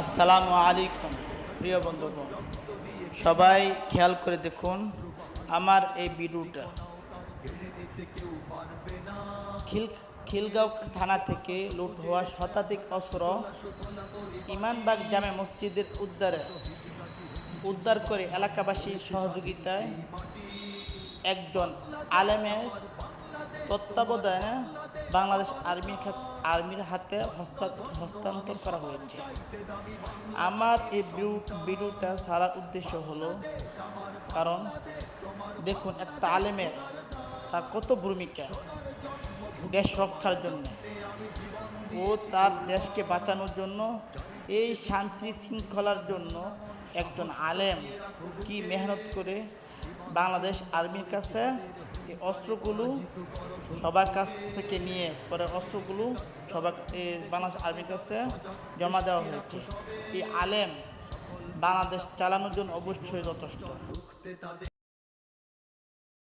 আসসালামু আলাইকুম, প্রিয় বন্ধুগণ। সবাই খেয়াল করে দেখুন আমার এই ভিডিওটা। খিল, খিলগাঁও থানা থেকে লুট হওয়া শতাধিক অস্ত্র ইমানবাগ জামে মসজিদের উদ্ধারে, উদ্ধার করে এলাকাবাসীর সহযোগিতায় একজন আলেমের তত্ত্বাবধানে বাংলাদেশ আর্মির আর্মির হাতে হস্তা- হস্তান্তর করা হয়েছে। আমার এই ভিডিও- ভিডিওটা ছাড়ার উদ্দেশ্য হলো, কারণ দেখুন একটা আলেমের তার কত ভূমিকা, দেশ রক্ষার জন্য। ও তার দেশকে বাঁচানোর জন্য, এই শান্তি শৃঙ্খলার জন্য একজন আলেম কি মেহনত করে বাংলাদেশ আর্মির কাছে এই অস্ত্রগুলো সবার কাছ থেকে নিয়ে, পরে অস্ত্রগুলো সবার বাংলাদেশ আর্মির কাছে জমা দেওয়া হয়েছে। এই আলেম বাংলাদেশ চালানোর জন্য অবশ্যই যথেষ্ট।